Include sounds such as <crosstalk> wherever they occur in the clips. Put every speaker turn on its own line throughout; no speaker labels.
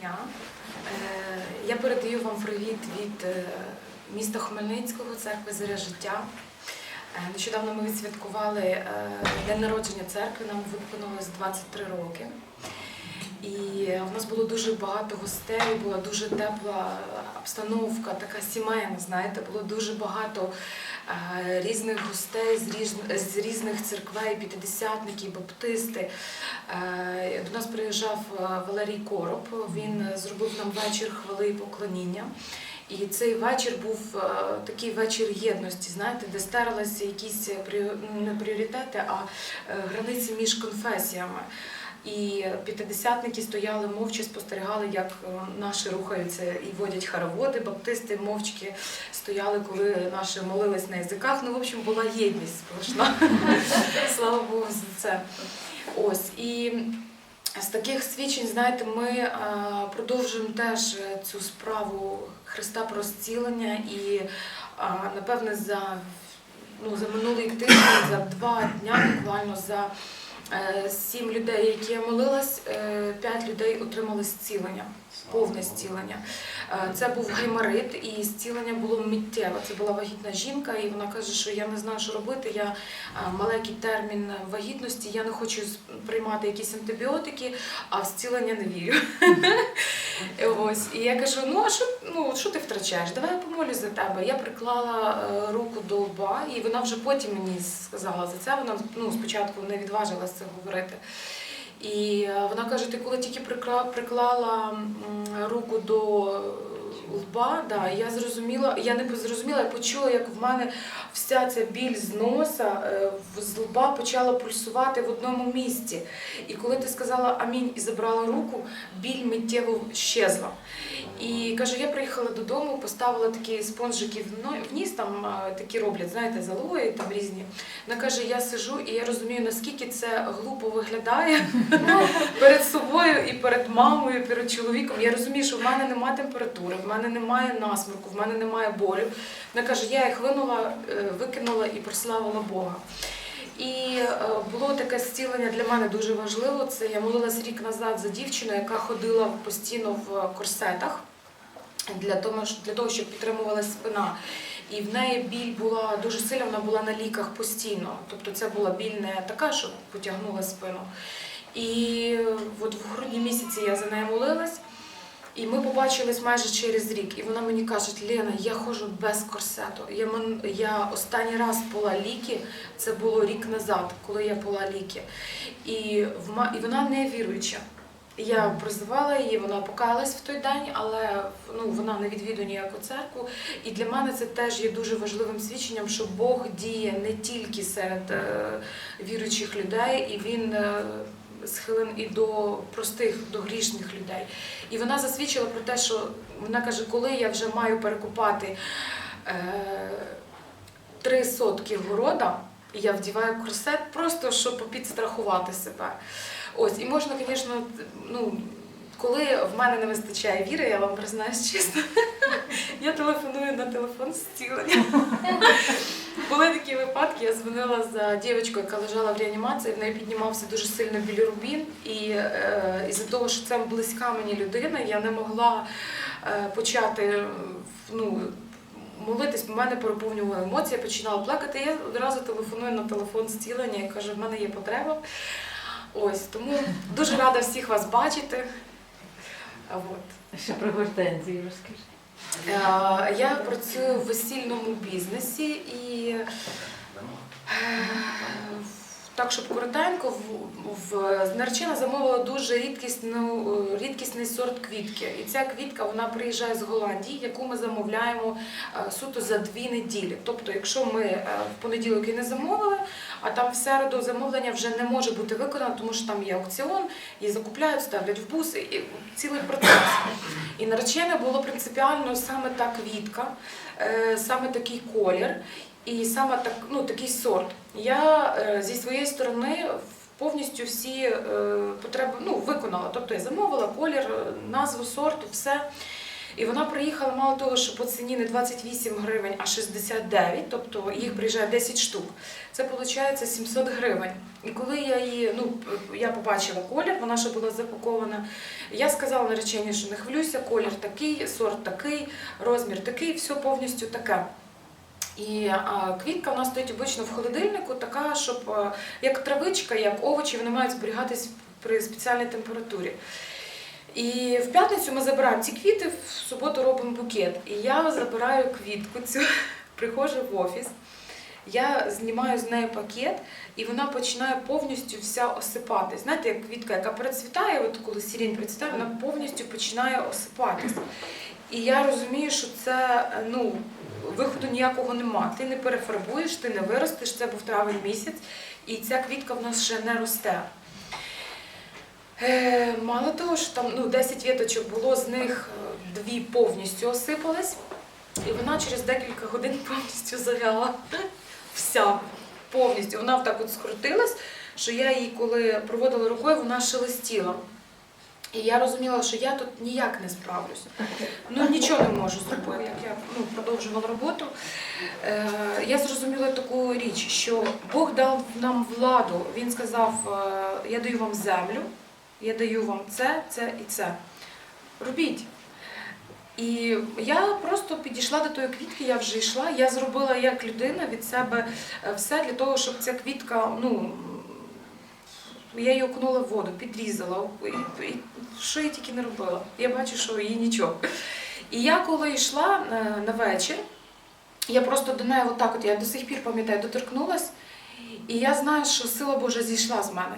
дня. Е, Я передаю вам привіт від е, міста Хмельницького, церкви Заря життя. Е, Нещодавно ми відсвяткували день народження церкви, нам виповнилось 23 роки. І в нас було дуже багато гостей, була дуже тепла обстановка, така сімейна, знаєте, було дуже багато е, різних гостей з, різних церквей, п'ятидесятники, баптисти. Е, До нас приїжджав е, Валерій Короб, він зробив нам вечір хвали і поклоніння. І цей вечір був такий вечір єдності, знаєте, де стерлися якісь ну, не пріоритети, а границі між конфесіями. І п'ятидесятники стояли мовчки, спостерігали, як е, наші рухаються і водять хороводи. Баптисти мовчки стояли, коли наші молились на язиках. Ну, в общем, була єдність сплошна. <laughs> Слава Богу за це. Ось і. З таких свідчень, знаєте, ми е, продовжуємо теж е, цю справу Христа про зцілення і напевне за, ну, за минулий тиждень, за два дня, буквально за сім людей, які я молилась, е, п'ять людей отримали зцілення. Повне зцілення. Е, Це був гайморит, і зцілення було миттєве. Це була вагітна жінка, і вона каже, що я не знаю, що робити. Я е, маленький термін вагітності, я не хочу приймати якісь антибіотики, а в зцілення не вірю. <laughs> Ось. І я кажу: ну а що, ну, що ти втрачаєш? Давай я помолюсь за тебе. Я приклала е, руку до лба, і вона вже потім мені сказала за це. Вона ну, спочатку не відважилася це говорити. І е, вона каже: ти коли тільки прикла- приклала руку до лба, да, я зрозуміла, я не зрозуміла, я почула, як в мене вся ця біль з носа, е, з лба почала пульсувати в одному місці. І коли ти сказала амінь і забрала руку, біль миттєво щезла. І каже, я приїхала додому, поставила такі спонжики в ніс, там е, такі роблять, знаєте, з алоє, там різні. Вона каже, я сижу і я розумію, наскільки це глупо виглядає <laughs> перед собою і перед мамою, і перед чоловіком. Я розумію, що в мене немає температури, в мене немає насморку, в мене немає болю. Вона каже, я їх винула, е, викинула і прославила Бога. І е, було таке зцілення для мене дуже важливо. Це я молилась рік назад за дівчину, яка ходила постійно в корсетах для того, для того, щоб підтримувалася спина. І в неї біль була дуже сильна, вона була на ліках постійно. Тобто це була біль не така, що потягнула спину. І от в грудні місяці я за нею молилась. І ми побачились майже через рік. І вона мені каже, Лена, я ходжу без корсету. Я, я останній раз пила ліки, це було рік назад, коли я пила ліки. І, в і вона не віруюча. Я призивала її, вона покаялась в той день, але ну, вона не відвідує ніяку церкву. І для мене це теж є дуже важливим свідченням, що Бог діє не тільки серед е, віруючих людей, і він е, схилен і до простих, до грішних людей. І вона засвідчила про те, що вона каже, коли я вже маю перекопати е, три сотки города, я вдіваю корсет, просто щоб підстрахувати себе. Ось, і можна, звісно, ну. Коли в мене не вистачає віри, я вам признаюсь чесно, <laughs> я телефоную на телефон зцілення. Були такі випадки, я дзвонила за дівчинкою, яка лежала в реанімації, в неї піднімався дуже сильно білірубін, і е, із-за того, що це близька мені людина, я не могла е, почати ну, молитись, в мене переповнювали емоції, починала плакати. Я одразу телефоную на телефон зцілення і кажу, в мене є потреба. Ось тому дуже рада всіх вас бачити. А От.
Ще про гортензію розкажи.
Е, Я працюю в весільному бізнесі і так, щоб коротенько, в, в Нарчина замовила дуже рідкісну, е, рідкісний сорт квітки. І ця квітка вона приїжджає з Голландії, яку ми замовляємо е, суто за дві неділі. Тобто, якщо ми е, в понеділок і не замовили, а там в середу замовлення вже не може бути виконано, тому що там є аукціон, її закупляють, ставлять в буси, і цілий процес. І наречене було принципіально саме та квітка, саме такий колір і саме так, ну, такий сорт. Я е, зі своєї сторони повністю всі е, потреби ну, виконала. Тобто я замовила колір, е, назву сорту, все. І вона приїхала мало того, що по ціні не 28 гривень, а 69, тобто їх приїжджає 10 штук. Це виходить 700 гривень. І коли я її, ну я побачила колір, вона ще була запакована. Я сказала нареченню, що не хвилюйся, колір такий, сорт такий, розмір такий, все повністю таке. І квітка у нас стоїть обично в холодильнику, така, щоб як травичка, як овочі, вони мають зберігатись при спеціальній температурі. І в п'ятницю ми забираємо ці квіти, в суботу робимо букет. І я забираю квітку цю, <laughs> приходжу в офіс, я знімаю з неї пакет, і вона починає повністю вся осипатись. Знаєте, як квітка, яка процвітає, от коли сирень процвітає, вона повністю починає осипатись. І я розумію, що це ну, виходу ніякого нема. Ти не перефарбуєш, ти не виростеш, це був травень місяць, і ця квітка в нас ще не росте. Е, мало того, що там ну, 10 віточок було, з них е, дві повністю осипались, і вона через декілька годин <laughs> повністю завяла. Вся повністю. Вона так от скрутилась, що я її, коли проводила рукою, вона шелестіла. І я розуміла, що я тут ніяк не справлюсь. Ну нічого не можу зробити. Я ну, продовжувала роботу. Е, я зрозуміла таку річ, що Бог дав нам владу. Він сказав: е, я даю вам землю, я даю вам це, це і це. Робіть. І я просто підійшла до тої квітки, я вже йшла. Я зробила як людина від себе е, все для того, щоб ця квітка, ну я її окунула в воду, підрізала. Що я тільки не робила. Я бачу, що їй нічого. І я коли йшла е, на вечір, я просто до неї отак, от я до сих пір пам'ятаю, доторкнулась, і я знаю, що сила Божа зійшла з мене.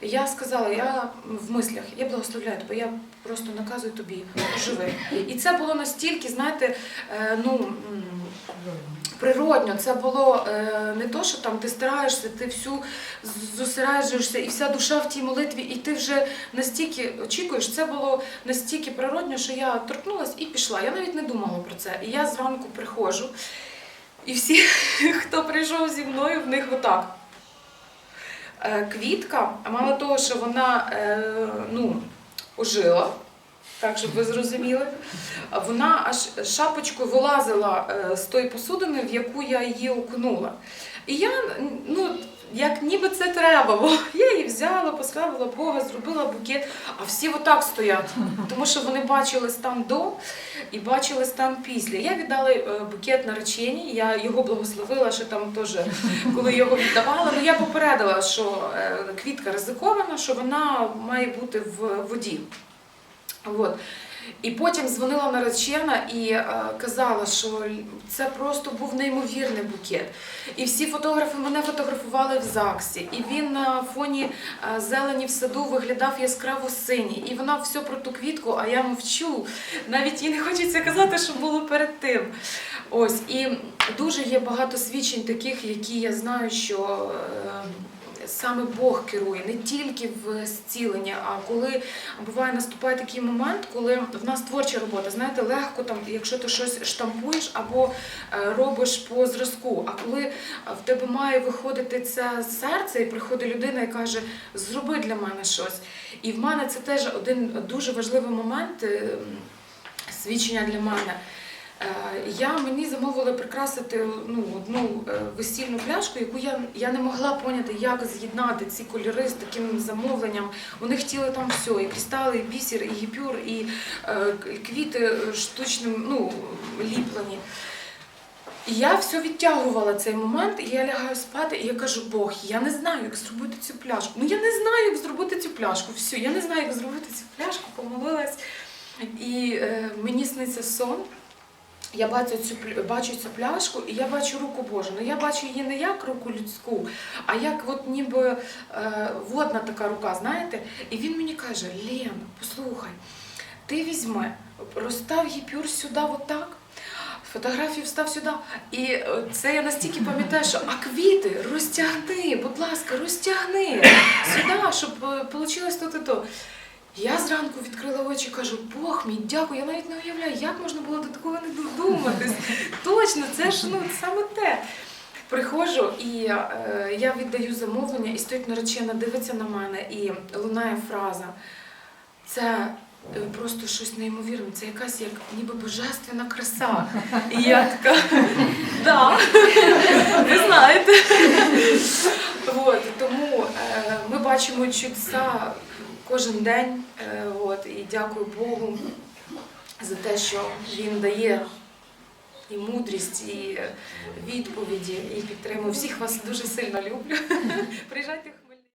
Я сказала, я в мислях, я благословляю тебе, я просто наказую тобі, живи. І це було настільки, знаєте, е, ну. Природньо, це було е, не то, що там ти стараєшся, ти всю зосереджуєшся, і вся душа в тій молитві, і ти вже настільки очікуєш. Це було настільки природньо, що я торкнулась і пішла. Я навіть не думала про це. І я зранку приходжу, і всі, <laughs> хто прийшов зі мною, в них отак. Е, Квітка, а мало того, що вона е, ну, ожила, так, щоб ви зрозуміли, вона аж шапочкою вилазила е, з тої посудини, в яку я її окунула. І я, ну, як ніби це треба, бо <laughs> я її взяла, поставила Бога, зробила букет, а всі отак стоять, тому що вони бачили стан до і бачили стан після. Я віддала е, букет нареченій, я його благословила, що там теж, коли його віддавала, ну я попередила, що е, квітка ризикована, що вона має бути в воді. От. І потім дзвонила наречена і е, казала, що це просто був неймовірний букет. І всі фотографи мене фотографували в ЗАГСі. І він на фоні е, зелені в саду виглядав яскраво синій. І вона все про ту квітку, а я мовчу. Навіть їй не хочеться казати, що було перед тим. Ось і дуже є багато свідчень таких, які я знаю, що. е, Саме Бог керує не тільки в зцілення, а коли буває наступає такий момент, коли в нас творча робота, знаєте, легко там, якщо ти щось штампуєш або е, робиш по зразку. А коли в тебе має виходити це серце, і приходить людина і каже, зроби для мене щось. І в мене це теж один дуже важливий момент е, свідчення для мене. Е, Я мені замовили прикрасити ну, одну е, весільну пляшку, яку я, я не могла поняти, як з'єднати ці кольори з таким замовленням. Вони хотіли там все, і кристали, і бісер, і гіпюр, і е, квіти штучним, ну, ліплені. І я все відтягувала цей момент, і я лягаю спати, і я кажу, Бог, я не знаю, як зробити цю пляшку. Ну я не знаю, як зробити цю пляшку. Все, я не знаю, як зробити цю пляшку, помолилась. І е, мені сниться сон. Я бачу цю бачу цю пляшку, і я бачу руку Божу. Ну я бачу її не як руку людську, а як от ніби е, водна така рука, знаєте? І він мені каже: Лен, послухай, ти візьми, розстав гіпюр сюди, отак. Фотографію встав сюди. І е, це я настільки пам'ятаю, що а квіти розтягни, будь ласка, розтягни сюди, щоб вийшло то то то. Я зранку відкрила очі і кажу, Бог мій, дякую, я навіть не уявляю, як можна було до такого не додуматись. <laughs> Точно, це ж ну, саме те. Приходжу і е, я віддаю замовлення, і стоїть наречена, дивиться на мене і лунає фраза. Це е, просто щось неймовірне. Це якась як ніби божественна краса. І я така, <laughs> да, ви знаєте. <laughs> От, тому е, ми бачимо чудеса кожен день. Е, от, і дякую Богу за те, що він дає і мудрість, і е, відповіді, і підтримую. Всіх вас дуже сильно люблю. <laughs> Приїжджайте.